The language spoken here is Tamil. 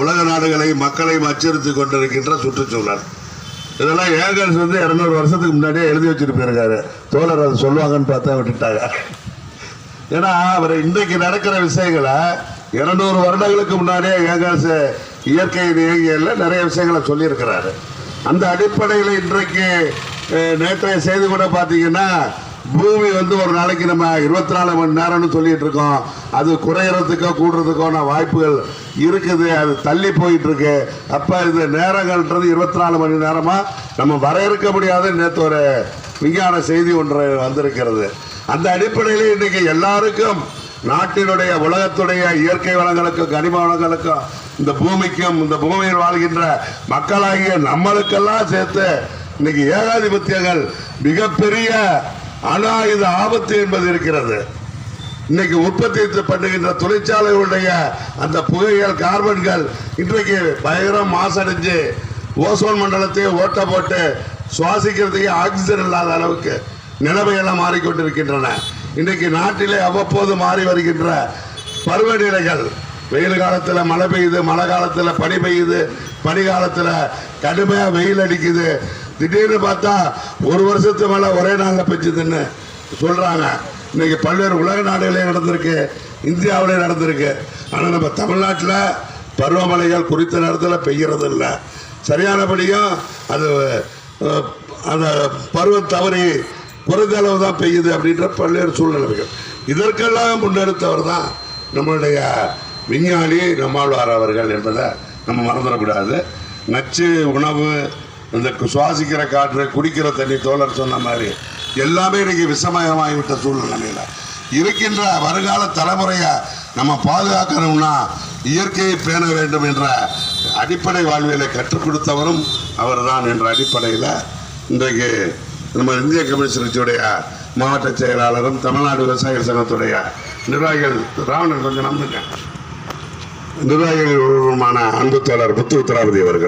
உலக நாடுகளை மக்களையும் அச்சுறுத்தி கொண்டிருக்கின்ற சுற்றுச்சூழல். இதெல்லாம் ஏகல்ஸ் வந்து இரநூறு வருஷத்துக்கு முன்னாடியே எழுதி வச்சுட்டு போயிருக்காரு. தோழர் அதை சொல்லுவாங்கன்னு பார்த்தா விட்டுட்டாங்க. ஏன்னா அவர் இன்றைக்கு நடக்கிற விஷயங்களை இரநூறு வருடங்களுக்கு முன்னாடியே ஏகல்ஸ் இயற்கை இயங்கியல நிறைய விஷயங்களை சொல்லியிருக்கிறாரு. அந்த அடிப்படையில் இன்றைக்கு நேற்றைய செய்து கூட பார்த்தீங்கன்னா பூமி வந்து ஒரு நாளைக்கு நம்ம இருபத்தி நாலு மணி நேரம்னு சொல்லிட்டு இருக்கோம். அது குறையறதுக்கோ கூடுறதுக்கோன வாய்ப்புகள் இருக்குது. அது தள்ளி போயிட்டு இருக்கு அப்ப இந்த நேரங்கள்ன்றது இருபத்தி நாலு மணி நேரமா நம்ம வரையறுக்க முடியாத நேற்று ஒரு விஞ்ஞான செய்தி ஒன்று வந்திருக்கிறது. அந்த அடிப்படையில் இன்னைக்கு எல்லாருக்கும் நாட்டினுடைய உலகத்துடைய இயற்கை வளங்களுக்கும் கனிம வளங்களுக்கும் இந்த பூமிக்கும் இந்த பூமியில் வாழ்கின்ற மக்களாகிய நம்மளுக்கெல்லாம் சேர்த்து இன்னைக்கு ஏகாதிபத்தியங்கள் மிகப்பெரிய ஆனால் இது ஆபத்து என்பது இருக்கிறது. இன்னைக்கு உற்பத்தி பண்ணுகின்ற தொழிற்சாலைகளுடைய அந்த புகைகள் கார்பன்கள் இன்றைக்கு பயங்கரம் மாசடைஞ்சு ஓசோன் மண்டலத்தையே ஓட்ட போட்டு சுவாசிக்கிறதுக்கே ஆக்சிஜன் இல்லாத அளவுக்கு நிலைமையெல்லாம் மாறிக்கொண்டிருக்கின்றன. இன்றைக்கு நாட்டிலே அவ்வப்போது மாறி வருகின்ற பருவநிலைகள் வெயில் காலத்தில் மழை பெய்யுது மழை காலத்தில் பனி பெய்யுது பனி காலத்தில் கடுமையாக வெயில் அடிக்குது. திடீர்னு பார்த்தா ஒரு வருஷத்து மேலே ஒரே நாளில் பெஞ்சதுன்னு சொல்கிறாங்க இன்னைக்கு பல்வேறு உலக நாடுகளே நடந்திருக்கு. இந்தியாவிலே நடந்திருக்கு. ஆனால் நம்ம தமிழ்நாட்டில் பருவமழைகள் குறித்த நேரத்தில் பெய்கிறது இல்லை சரியானபடியும் அது அந்த பருவம் தவறி குறைந்த அளவு தான் பெய்யுது அப்படின்ற பல்வேறு சூழ்நிலைகள். இதற்கெல்லாம் முன்னெடுத்தவர் தான் நம்மளுடைய விஞ்ஞானி நம்மாழ்வார் அவர்கள் என்பதை நம்ம மறந்துடக்கூடாது. நச்சு உணவு இந்த சுவாசிக்கிற காற்று குடிக்கிற தண்ணி தோழர் சொன்ன மாதிரி எல்லாமே இன்னைக்கு விஷமயமாகிவிட்ட சூழ்நிலையில் இருக்கின்ற வருங்கால தலைமுறையை நம்ம பாதுகாக்கணும்னா இயற்கையை பேண வேண்டும் என்ற அடிப்படை வாழ்வியலை கற்றுக் கொடுத்தவரும் அவர்தான் என்ற அடிப்படையில் இன்றைக்கு நம்ம இந்திய கம்யூனிஸ்ட் கட்சியுடைய மாவட்ட செயலாளரும் தமிழ்நாடு விவசாயிகள் சங்கத்துடைய நிர்வாகிகள் ராவணன் கொஞ்சம் நம்புங்க. நிர்வாகிகள் ஒருவருமான அன்பு தோழர் முத்து உத்தராபதி அவர்கள்.